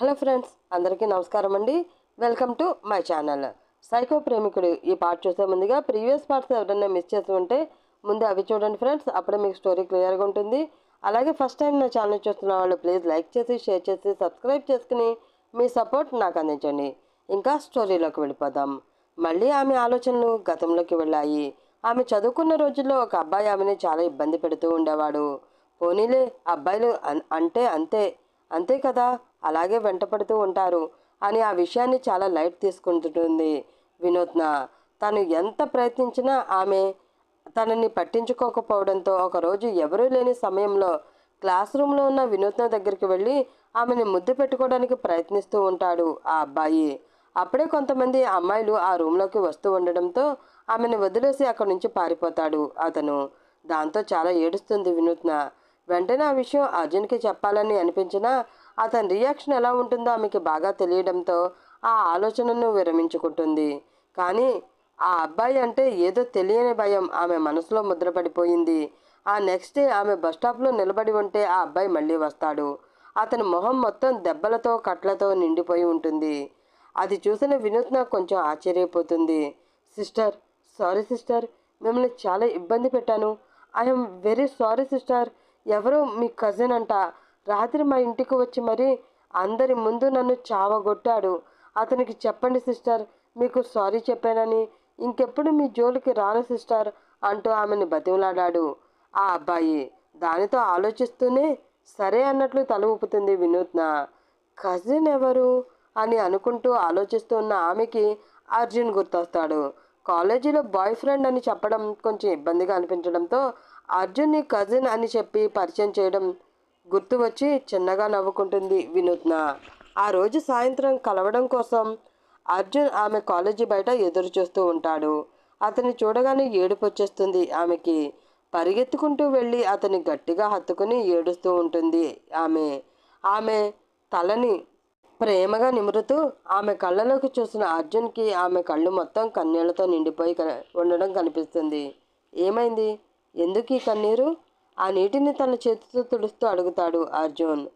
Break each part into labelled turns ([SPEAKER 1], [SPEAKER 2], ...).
[SPEAKER 1] Hello friends అందరికీ నమస్కారం అండి. Welcome to my channel. Psycho ప్రేమికుడు ఈ పార్ట్ చూసే ముందుగా ప్రీవియస్ పార్ట్స్ ఎవరైనా మిస్ చేసి ఉంటే ముందు అవి చూడండి ఫ్రెండ్స్. అప్పుడే మీకు స్టోరీ క్లియర్గా ఉంటుంది. అలాగే ఫస్ట్ టైం నా ఛానల్ చూస్తున్న వాళ్ళు ప్లీజ్ లైక్ చేసి షేర్ చేసి సబ్స్క్రైబ్ చేసుకుని మీ సపోర్ట్ నాకు అందించండి. ఇంకా స్టోరీలోకి వెళ్ళిపోదాం. మళ్ళీ ఆమె ఆలోచనలు గతంలోకి వెళ్ళాయి. ఆమె చదువుకున్న రోజుల్లో ఒక అబ్బాయి ఆమెని చాలా ఇబ్బంది పెడుతూ ఉండేవాడు. పోనీలే అబ్బాయిలు అన్- అంటే అంతే. అంతే కదా? అలాగే వెంటపడుతూ ఉంటారు అని ఆ విషయాన్ని చాలా లైట్ తీసుకుంటుంది వినూత్న తను ఎంత ప్రయత్నించినా ఆమె తనని పట్టించుకోకపోవడంతో ఒకరోజు ఎవరూ లేని సమయంలో క్లాస్ రూమ్లో ఉన్న వినూత్న దగ్గరికి వెళ్ళి ఆమెని ముద్దు పెట్టుకోవడానికి ప్రయత్నిస్తూ ఉంటాడు ఆ అబ్బాయి. అప్పుడే కొంతమంది అమ్మాయిలు ఆ రూమ్లోకి వస్తూ ఉండడంతో ఆమెను వదిలేసి అక్కడి నుంచి పారిపోతాడు అతను. దాంతో చాలా ఏడుస్తుంది వినూత్న వెంటనే ఆ విషయం అర్జున్కి చెప్పాలని అనిపించినా అతని రియాక్షన్ ఎలా ఉంటుందో ఆమెకి బాగా తెలియడంతో ఆ ఆలోచనను విరమించుకుంటుంది. కానీ ఆ అబ్బాయి అంటే ఏదో తెలియని భయం ఆమె మనసులో ముద్రపడిపోయింది ఆ నెక్స్ట్ డే ఆమె బస్ స్టాప్లో నిలబడి ఉంటే ఆ అబ్బాయి మళ్ళీ వస్తాడు. అతని మొహం మొత్తం దెబ్బలతో కట్లతో నిండిపోయి ఉంటుంది. అది చూసిన వినూత్న కొంచెం ఆశ్చర్యపోతుంది. సిస్టర్ సారీ సిస్టర్ మిమ్మల్ని చాలా ఇబ్బంది పెట్టాను. I'm very sorry sister. ఎవరో మీ కజిన్ అంట. రాత్రి మా ఇంటికి వచ్చి మరి అందరి ముందు నన్ను చావగొట్టాడు. అతనికి చెప్పండి సిస్టర్ మీకు సారీ చెప్పానని. ఇంకెప్పుడు మీ జోలికి రాను సిస్టర్ అంటూ ఆమెను బతిమలాడాడు. ఆ అబ్బాయి దానితో ఆలోచిస్తూనే సరే అన్నట్లు తల ఊపుతుంది వినూత్న. కజిన్ ఎవరు? అని అనుకుంటూ ఆలోచిస్తూ ఉన్న ఆమెకి అర్జున్ గుర్తొస్తాడు. కాలేజీలో బాయ్ ఫ్రెండ్ అని చెప్పడం కొంచెం ఇబ్బందిగా అనిపించడంతో అర్జున్ని కజిన్ అని చెప్పి పరిచయం చేయడం గుర్తు వచ్చి చిన్నగా నవ్వుకుంటుంది వినూత్న. ఆ రోజు సాయంత్రం కలవడం కోసం అర్జున్ ఆమె కాలేజీ బయట ఎదురు చూస్తూ ఉంటాడు. అతన్ని చూడగానే ఏడుపు వచ్చేస్తుంది ఆమెకి. పరిగెత్తుకుంటూ వెళ్ళి అతన్ని గట్టిగా హత్తుకుని ఏడుస్తూ ఉంటుంది ఆమె. ఆమె తలని ప్రేమగా నిమురుతూ ఆమె కళ్ళలోకి చూసిన అర్జున్కి ఆమె కళ్ళు మొత్తం కన్నీళ్ళతో నిండిపోయి క- ఉండడం కనిపిస్తుంది. ఏమైంది? ఎందుకు ఈ కన్నీరు? ఆ నీటిని తన చేతితో తుడుస్తూ అడుగుతాడు అర్జున్.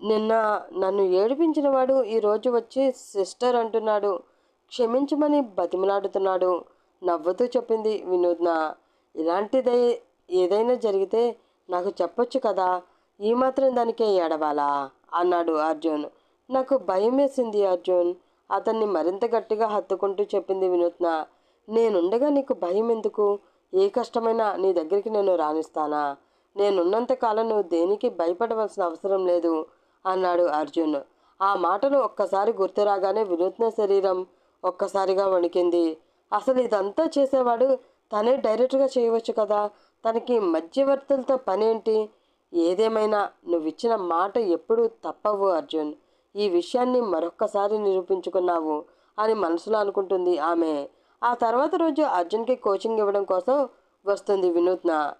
[SPEAKER 1] నిన్న నన్ను ఏడిపించిన వాడు ఈరోజు వచ్చి సిస్టర్ అంటున్నాడు. క్షమించమని బతిమలాడుతున్నాడు. నవ్వుతూ చెప్పింది వినూత్న. ఇలాంటిదే ఏదైనా జరిగితే నాకు చెప్పొచ్చు కదా. ఈ మాత్రం దానికే ఏడవాలా? అన్నాడు అర్జున్. నాకు భయం వేసింది అర్జున్. అతన్ని మరింత గట్టిగా హత్తుకుంటూ చెప్పింది వినూత్న. నేనుండగా నీకు భయం ఎందుకు ఏ కష్టమైనా నీ దగ్గరికి నేను రాణిస్తానా నేనున్నంతకాలం నువ్వు దేనికి భయపడవలసిన అవసరం లేదు అన్నాడు అర్జున్. ఆ మాటను ఒక్కసారి గుర్తు రాగానే వినూత్న శరీరం ఒక్కసారిగా వణికింది. అసలు ఇదంతా చేసేవాడు తనే డైరెక్ట్గా చేయవచ్చు కదా? తనకి మధ్యవర్తులతో పనేంటి? ఏదేమైనా నువ్విచ్చిన మాట ఎప్పుడూ తప్పవు అర్జున్. ఈ విషయాన్ని మరొక్కసారి నిరూపించుకున్నావు అని మనసులో అనుకుంటుంది ఆమె. ఆ తర్వాత రోజు అర్జున్కి కోచింగ్ ఇవ్వడం కోసం వస్తుంది వినూత్న.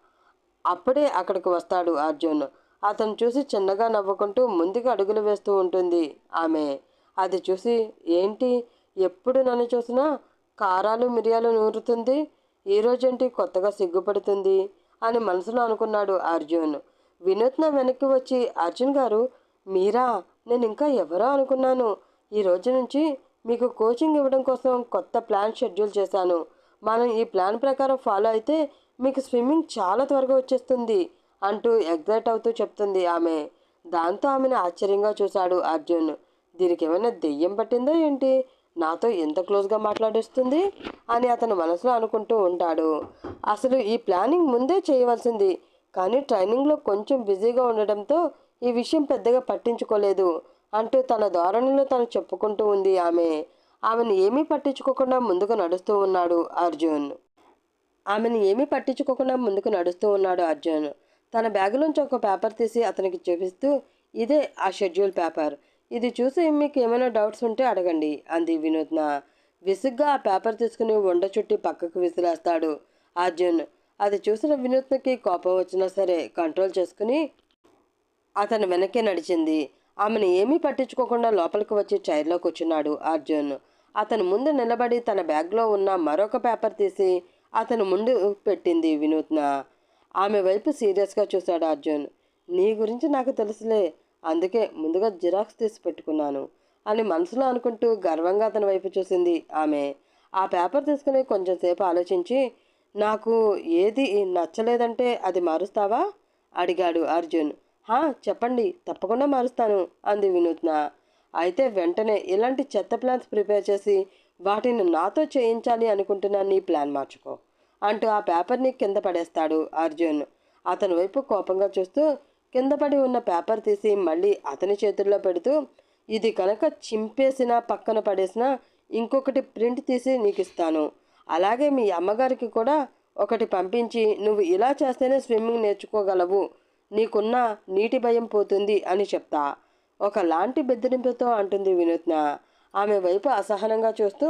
[SPEAKER 1] అప్పుడే అక్కడికి వస్తాడు అర్జున్. అతను చూసి చిన్నగా నవ్వుకుంటూ ముందుకు అడుగులు వేస్తూ ఉంటుంది. ఆమె అది చూసి ఏంటి? ఎప్పుడు నన్ను చూసినా కారాలు మిరియాలు నూరుతుంది. ఈరోజేంటి రోజేంటి కొత్తగా సిగ్గుపడుతుంది అని మనసులో అనుకున్నాడు అర్జున్. వినూత్న వెనక్కి వచ్చి అర్జున్ గారు మీరా? నేను ఇంకా ఎవరో అనుకున్నాను. ఈ రోజు నుంచి మీకు కోచింగ్ ఇవ్వడం కోసం కొత్త ప్లాన్ షెడ్యూల్ చేశాను. మనం ఈ ప్లాన్ ప్రకారం ఫాలో అయితే మీకు స్విమ్మింగ్ చాలా త్వరగా వచ్చేస్తుంది అంటూ ఎగ్జైట్ అవుతూ చెప్తుంది ఆమె. దాంతో ఆమెను ఆశ్చర్యంగా చూశాడు అర్జున్. దీనికి ఏమైనా దెయ్యం పట్టిందో ఏంటి? నాతో ఎంత క్లోజ్గా మాట్లాడేస్తుంది అని అతను మనసులో అనుకుంటూ ఉంటాడు. అసలు ఈ ప్లానింగ్ ముందే చేయవలసింది కానీ ట్రైనింగ్లో కొంచెం బిజీగా ఉండడంతో ఈ విషయం పెద్దగా పట్టించుకోలేదు అంటూ తన ధోరణిలో తను చెప్పుకుంటూ ఉంది ఆమె. ఆమెను ఏమీ పట్టించుకోకుండా ముందుకు నడుస్తూ ఉన్నాడు అర్జున్. ఆమెను ఏమీ పట్టించుకోకుండా ముందుకు నడుస్తూ ఉన్నాడు అర్జున్. తన బ్యాగులోంచి ఒక పేపర్ తీసి అతనికి చూపిస్తూ ఇదే ఆ షెడ్యూల్ పేపర్. ఇది చూసి మీకు ఏమైనా డౌట్స్ ఉంటే అడగండి అంది వినూత్న. విసుగ్గా ఆ పేపర్ తీసుకుని వండ చుట్టి పక్కకు విసిరేస్తాడు అర్జున్. అది చూసిన వినూత్నకి కోపం వచ్చినా సరే కంట్రోల్ చేసుకుని అతను వెనక్కి నడిచింది. ఆమెను ఏమీ పట్టించుకోకుండా లోపలికి వచ్చి చైర్లో కూర్చున్నాడు అర్జున్. అతను ముందు నిలబడి తన బ్యాగ్లో ఉన్న మరొక పేపర్ తీసి అతను ముందు పెట్టింది వినూత్న. ఆమె వైపు సీరియస్గా చూశాడు అర్జున్. నీ గురించి నాకు తెలుసులే. అందుకే ముందుగా జిరాక్స్ తీసి పెట్టుకున్నాను అని మనసులో అనుకుంటూ గర్వంగా అతని వైపు చూసింది ఆమె. ఆ పేపర్ తీసుకుని కొంచెం సేపు ఆలోచించి నాకు ఏది నచ్చలేదంటే అది మారుస్తావా? అడిగాడు అర్జున్. హా చెప్పండి తప్పకుండా మారుస్తాను అంది వినూత్న. అయితే వెంటనే ఇలాంటి చెత్త ప్లాన్స్ ప్రిపేర్ చేసి వాటిని నాతో చేయించాలి అనుకుంటున్న నీ ప్లాన్ మార్చుకో. అంటూ ఆ పేపర్ని కింద పడేస్తాడు అర్జున్. అతని వైపు కోపంగా చూస్తూ కింద పడి ఉన్న పేపర్ తీసి మళ్ళీ అతని చేతుల్లో పెడుతూ ఇది కనుక చింపేసిన పక్కన పడేసిన ఇంకొకటి ప్రింట్ తీసి నీకు ఇస్తాను అలాగే మీ అమ్మగారికి కూడా ఒకటి పంపించి నువ్వు ఇలా చేస్తేనే స్విమ్మింగ్ నేర్చుకోగలవు. నీకున్న నీటి భయం పోతుంది అని చెప్తా. ఒకలాంటి బెదిరింపుతో అంటుంది వినూత్న. ఆమె వైపు అసహనంగా చూస్తూ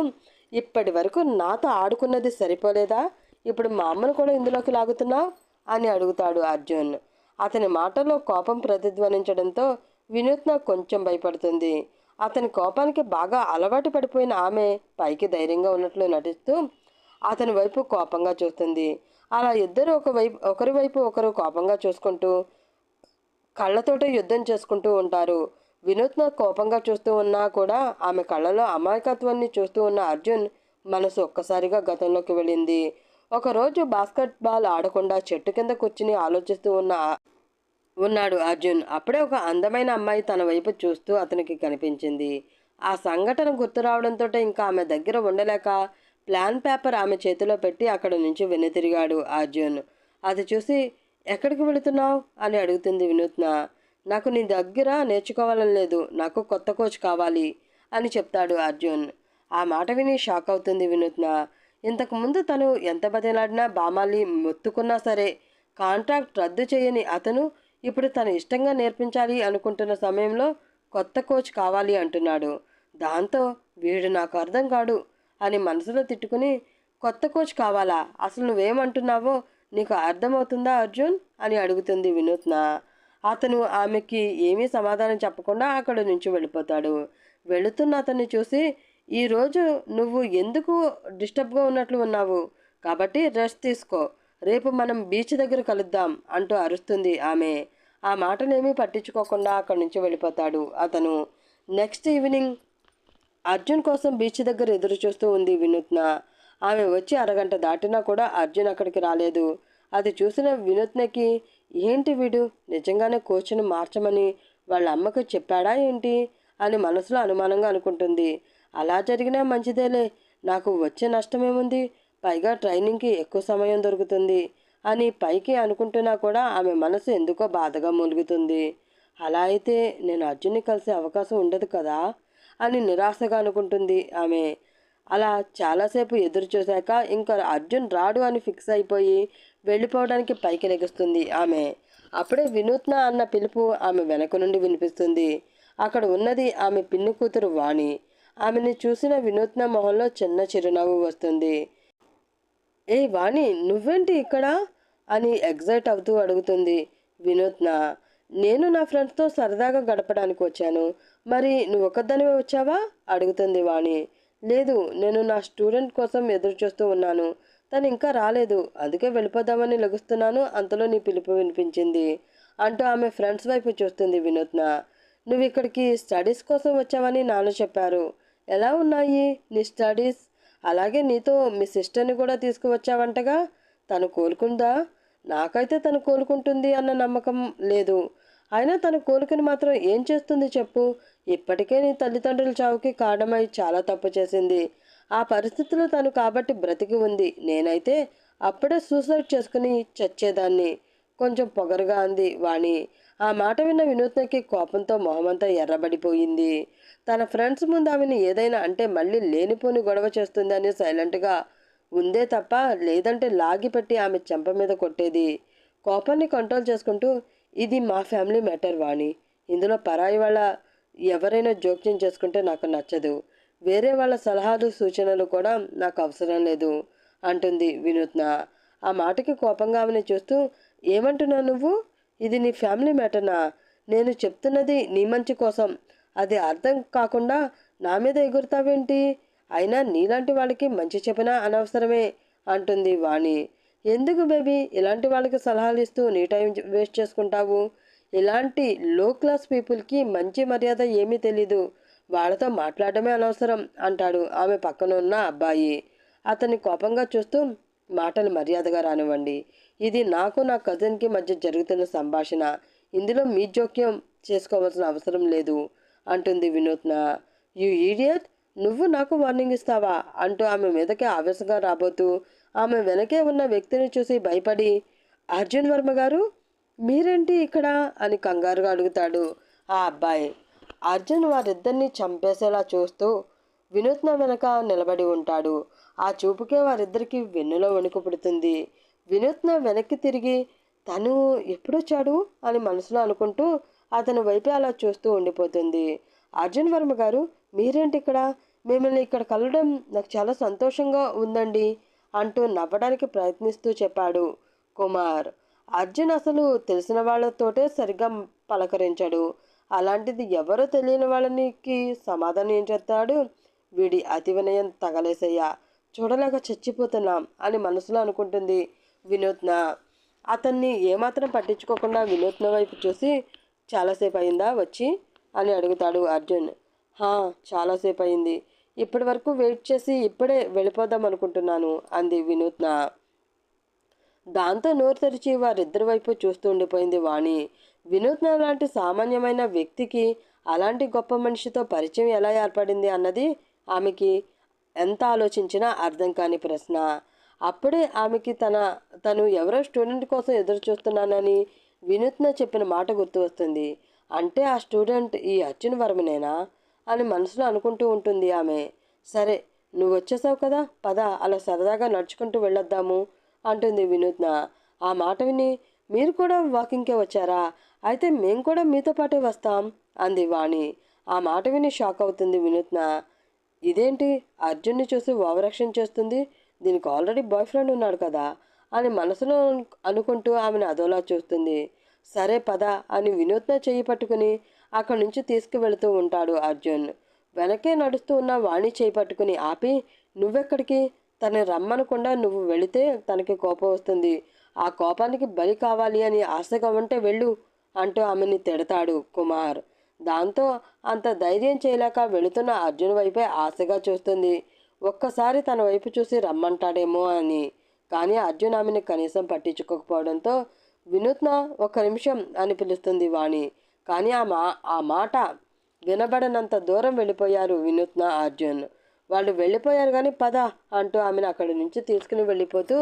[SPEAKER 1] ఇప్పటి వరకు నాతో ఆడుకున్నది సరిపోలేదా? ఇప్పుడు మా అమ్మను కూడా ఇందులోకి లాగుతున్నావు? అని అడుగుతాడు అర్జున్. అతని మాటలో కోపం ప్రతిధ్వనించడంతో వినూత్న కొంచెం భయపడుతుంది. అతని కోపానికి బాగా అలవాటు పడిపోయిన ఆమె పైకి ధైర్యంగా ఉన్నట్లు నటిస్తూ అతని వైపు కోపంగా చూస్తుంది. అలా ఇద్దరు ఒక వైపు ఒకరి వైపు ఒకరు కోపంగా చూసుకుంటూ కళ్ళతోటే యుద్ధం చేసుకుంటూ ఉంటారు. వినూత్న కోపంగా చూస్తూ ఉన్నా కూడా ఆమె కళ్ళలో అమాయకత్వాన్ని చూస్తూ ఉన్న అర్జున్ మనసు ఒక్కసారిగా గతంలోకి వెళ్ళింది. ఒకరోజు బాస్కెట్ బాల్ ఆడకుండా చెట్టు కింద కూర్చుని ఆలోచిస్తూ ఉన్న ఉన్నాడు అర్జున్. అప్పుడే ఒక అందమైన అమ్మాయి తన వైపు చూస్తూ అతనికి కనిపించింది. ఆ సంఘటన గుర్తు రావడంతో ఇంకా ఆమె దగ్గర ఉండలేక ప్లాన్ పేపర్ ఆమె చేతిలో పెట్టి అక్కడ నుంచి వెనుతిరిగాడు అర్జున్. అది చూసి ఎక్కడికి వెళుతున్నావు? అని అడుగుతుంది వినూత్న. నాకు నీ దగ్గర నేర్చుకోవాలని లేదు. నాకు కొత్త కోచ్ కావాలి అని చెప్తాడు అర్జున్. ఆ మాట విని షాక్ అవుతుంది వినూత్న. ఇంతకుముందు తను ఎంత బతిలాడినా బామాలి మొత్తుకున్నా సరే కాంట్రాక్ట్ రద్దు చేయని అతను ఇప్పుడు తన ఇష్టంగా నేర్పించాలి అనుకుంటున్న సమయంలో కొత్త కోచ్ కావాలి అంటున్నాడు. దాంతో వీడు నాకు అర్థం కాడు అని మనసులో తిట్టుకుని కొత్త కోచ్ కావాలా? అసలు నువ్వేమంటున్నావో నీకు అర్థమవుతుందా అర్జున్? అని అడుగుతుంది వినూత్న. అతను ఆమెకి ఏమీ సమాధానం చెప్పకుండా అక్కడి నుంచి వెళ్ళిపోతాడు. వెళుతున్న అతన్ని చూసి ఈరోజు నువ్వు ఎందుకు డిస్టర్బ్గా ఉన్నట్లు ఉన్నావు? కాబట్టి రెస్ట్ తీసుకో. రేపు మనం బీచ్ దగ్గర కలుద్దాం అంటూ అరుస్తుంది ఆమె. ఆ మాటలేమీ పట్టించుకోకుండా అక్కడి నుంచి వెళ్ళిపోతాడు అతను. నెక్స్ట్ ఈవినింగ్ అర్జున్ కోసం బీచ్ దగ్గర ఎదురు చూస్తూ ఉంది వినూత్న. ఆమె వచ్చి అరగంట దాటినా కూడా అర్జున్ అక్కడికి రాలేదు. అది చూసిన వినూత్నకి ఏంటి వీడు? నిజంగానే కోచ్ను మార్చమని వాళ్ళ అమ్మకు చెప్పాడా ఏంటి? అని మనసులో అనుమానంగా అనుకుంటుంది. అలా జరిగినా మంచిదేలే. నాకు వచ్చే నష్టమేముంది? పైగా ట్రైనింగ్కి ఎక్కువ సమయం దొరుకుతుంది అని పైకి అనుకుంటున్నా కూడా ఆమె మనసు ఎందుకో బాధగా మూలుగుతుంది. అలా అయితే నేను అర్జున్ని కలిసే అవకాశం ఉండదు కదా? అని నిరాశగా అనుకుంటుంది ఆమె. అలా చాలాసేపు ఎదురు చూశాక ఇంకా అర్జున్ రాడు అని ఫిక్స్ అయిపోయి వెళ్ళిపోవడానికి పైకి లెగుస్తుంది ఆమె. అప్పుడే వినూత్న అన్న పిలుపు ఆమె వెనక నుండి వినిపిస్తుంది. అక్కడ ఉన్నది ఆమె పిన్ని కూతురు వాణి. ఆమెని చూసిన వినూత్న మొహంలో చిన్న చిరునవ్వు వస్తుంది. ఏ వాణి నువ్వేంటి ఇక్కడ? అని ఎగ్జైట్ అవుతూ అడుగుతుంది వినూత్న. నేను నా ఫ్రెండ్స్తో సరదాగా గడపడానికి వచ్చాను. మరి నువ్వు ఒక్కదానివే వచ్చావా? అడుగుతుంది వాణి. లేదు నేను నా స్టూడెంట్ కోసం ఎదురు చూస్తూ ఉన్నాను. తను ఇంకా రాలేదు. అందుకే వెళ్ళిపోదామని లెగుస్తున్నాను. అంతలో నీ పిలుపు వినిపించింది. అంటూ ఆమె ఫ్రెండ్స్ వైపు చూస్తుంది వినూత్న. నువ్వు ఇక్కడికి స్టడీస్ కోసం వచ్చావని నాన్న చెప్పారు. ఎలా ఉన్నాయి నీ స్టడీస్? అలాగే నీతో మీ సిస్టర్ని కూడా తీసుకువచ్చావంటగా? తను కోలుకుందా? నాకైతే తను కోలుకుంటుంది అన్న నమ్మకం లేదు. అయినా తను కోరికను మాత్రం ఏం చేస్తుంది చెప్పు? ఇప్పటికే నీ తల్లిదండ్రుల చావుకి కారణమై చాలా తప్పు చేసింది. ఆ పరిస్థితిలో తను కాబట్టి బ్రతికి ఉంది. నేనైతే అప్పుడే సూసైడ్ చేసుకుని చచ్చేదాన్ని. కొంచెం పొగరుగా అంది వాణి. ఆ మాట విన్న వినూత్నకి కోపంతో మొహమంతా ఎర్రబడిపోయింది. తన ఫ్రెండ్స్ ముందు ఆమెను ఏదైనా అంటే మళ్ళీ లేనిపోని గొడవ చేస్తుందని సైలెంట్గా ఉందే తప్ప లేదంటే లాగిపెట్టి ఆమె చెంప మీద కొట్టేది. కోపాన్ని కంట్రోల్ చేసుకుంటూ ఇది మా ఫ్యామిలీ మ్యాటర్ వాణి. ఇందులో పరాయి వాళ్ళ ఎవరైనా జోక్యం చేసుకుంటే నాకు నచ్చదు. వేరే వాళ్ళ సలహాలు సూచనలు కూడా నాకు అవసరం లేదు అంటుంది వినూత్న. ఆ మాటకి కోపంగా ఆమెను చూస్తూ ఏమంటున్నావు నువ్వు? ఇది నీ ఫ్యామిలీ మ్యాటర్నా? నేను చెప్తున్నది నీ మంచి కోసం. అది అర్థం కాకుండా నా మీద ఎగురుతావేంటి? అయినా నీలాంటి వాళ్ళకి మంచి చెప్పినా అనవసరమే అంటుంది వాణి. ఎందుకు బేబీ? ఇలాంటి వాళ్ళకి సలహాలు ఇస్తూ నీ టైం వేస్ట్ చేసుకుంటావు? ఇలాంటి లో క్లాస్ పీపుల్కి మంచి మర్యాద ఏమీ తెలీదు. వాళ్ళతో మాట్లాడటమే అనవసరం అంటాడు ఆమె పక్కన ఉన్న అబ్బాయి. అతన్ని కోపంగా చూస్తూ మాటలు మర్యాదగా రానివ్వండి. ఇది నాకు నా కజిన్కి మధ్య జరుగుతున్న సంభాషణ. ఇందులో మీ జోక్యం చేసుకోవాల్సిన అవసరం లేదు అంటుంది వినూత్న. యు ఈడియట్ నువ్వు నాకు వార్నింగ్ ఇస్తావా? అంటూ ఆమె మీదకే ఆవేశంగా రాబోతూ ఆమె వెనకే ఉన్న వ్యక్తిని చూసి భయపడి అర్జున్ వర్మ గారు మీరేంటి ఇక్కడ? అని కంగారుగా అడుగుతాడు ఆ అబ్బాయి. అర్జున్ వారిద్దరిని చంపేసేలా చూస్తూ వినూత్న వెనక నిలబడి ఉంటాడు. ఆ చూపుకే వారిద్దరికి వెన్నులో వణుకు పుడుతుంది. వినూత్న వెనక్కి తిరిగి తను ఎప్పుడొచ్చాడు? అని మనసులో అనుకుంటూ అతని వైపే అలా చూస్తూ ఉండిపోతుంది. అర్జున్ వర్మ గారు మీరేంటి ఇక్కడ? మిమ్మల్ని ఇక్కడ కలవడం నాకు చాలా సంతోషంగా ఉందండి. అంటూ నవ్వడానికి ప్రయత్నిస్తూ చెప్పాడు కుమార్. అర్జున్ అసలు తెలిసిన వాళ్ళతోటే సరిగ్గా పలకరించాడు. అలాంటిది ఎవరో తెలియని వాళ్ళనికి సమాధానం ఏం చెప్తాడు? వీడి అతి వినయం తగలేసయ్యా. చూడలేక చచ్చిపోతున్నాం అని మనసులో అనుకుంటుంది వినూత్న. అతన్ని ఏమాత్రం పట్టించుకోకుండా వినూత్న వైపు చూసి చాలాసేపు అయిందా వచ్చి? అని అడుగుతాడు అర్జున్. హా చాలాసేపు అయింది ఇప్పటి వరకు వెయిట్ చేసి ఇప్పుడే వెళ్ళిపోదాం అనుకుంటున్నాను అంది వినూత్న. దాంతో నోరు తెరిచి వారిద్దరి వైపు చూస్తూ ఉండిపోయింది వాణి. వినూత్న లాంటి సామాన్యమైన వ్యక్తికి అలాంటి గొప్ప మనిషితో పరిచయం ఎలా ఏర్పడింది అన్నది ఆమెకి ఎంత ఆలోచించినా అర్థం కాని ప్రశ్న. అప్పుడే ఆమెకి తన తను ఎవరో స్టూడెంట్ కోసం ఎదురు చూస్తున్నానని వినూత్న చెప్పిన మాట గుర్తు వస్తుంది. అంటే ఆ స్టూడెంట్ ఈ అర్జున్ వర్మనేనా? అని మనసులో అనుకుంటూ ఉంటుంది ఆమె. సరే నువ్వు వచ్చేసావు కదా పద అలా సరదాగా నడుచుకుంటూ వెళ్ళొద్దాము అంటుంది వినూత్న. ఆ మాట విని మీరు కూడా వాకింగ్కే వచ్చారా? అయితే మేము కూడా మీతో పాటే వస్తాం అంది వాణి. ఆ మాట విని షాక్ అవుతుంది వినూత్న. ఇదేంటి? అర్జున్ని చూసి ఓవరాక్షన్ చేస్తుంది? దీనికి ఆల్రెడీ బాయ్ ఫ్రెండ్ ఉన్నాడు కదా అని మనసులో అనుకుంటూ ఆమెను అదోలా చూస్తుంది. సరే పద అని వినూత్న చెయ్యి పట్టుకుని అక్కడి నుంచి తీసుకువెళుతూ ఉంటాడు అర్జున్. వెనకే నడుస్తూ ఉన్న వాణి చేపట్టుకుని ఆపి నువ్వెక్కడికి? తనని రమ్మనకుండా నువ్వు వెళితే తనకి కోపం వస్తుంది. ఆ కోపానికి బలి కావాలి అని ఆశగా ఉంటే వెళ్ళు అంటూ ఆమెని తిడతాడు కుమార్. దాంతో అంత ధైర్యం చేయలేక వెళుతున్న అర్జున్ వైపే ఆశగా చూస్తుంది. ఒక్కసారి తన వైపు చూసి రమ్మంటాడేమో అని. కానీ అర్జున్ ఆమెను కనీసం పట్టించుకోకపోవడంతో వినూత్న ఒక్క నిమిషం అని పిలుస్తుంది వాణి. కానీ ఆ మా ఆ మాట వినబడనంత దూరం వెళ్ళిపోయారు వినూత్న అర్జున్. వాళ్ళు వెళ్ళిపోయారు కానీ పద అంటూ ఆమెను అక్కడి నుంచి తీసుకుని వెళ్ళిపోతూ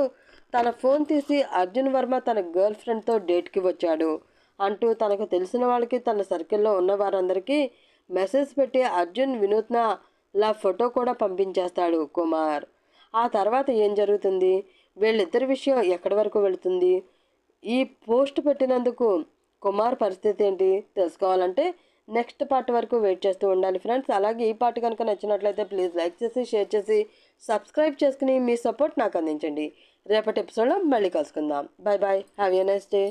[SPEAKER 1] తన ఫోన్ తీసి అర్జున్ వర్మ తన గర్ల్ ఫ్రెండ్తో డేట్కి వచ్చాడు అంటూ తనకు తెలిసిన వాళ్ళకి తన సర్కిల్లో ఉన్న వారందరికీ మెసేజ్ పెట్టి అర్జున్ వినూత్న లా ఫోటో కూడా పంపించేస్తాడు కుమార్. ఆ తర్వాత ఏం జరుగుతుంది? వీళ్ళిద్దరి విషయం ఎక్కడి వరకు వెళుతుంది? ఈ పోస్ట్ పెట్టినందుకు కుమార్ పరిస్థితి ఏంటి తెలుసుకోవాలంటే నెక్స్ట్ పార్ట్ వరకు వెయిట్ చేస్తూ ఉండాలి ఫ్రెండ్స్. అలాగే ఈ పార్ట్ కనుక నచ్చినట్లయితే ప్లీజ్ లైక్ చేసి షేర్ చేసి సబ్స్క్రైబ్ చేసుకుని మీ సపోర్ట్ నాకు అందించండి. రేపటి ఎపిసోడ్లో మళ్ళీ కలుసుకుందాం. Bye bye have a nice day.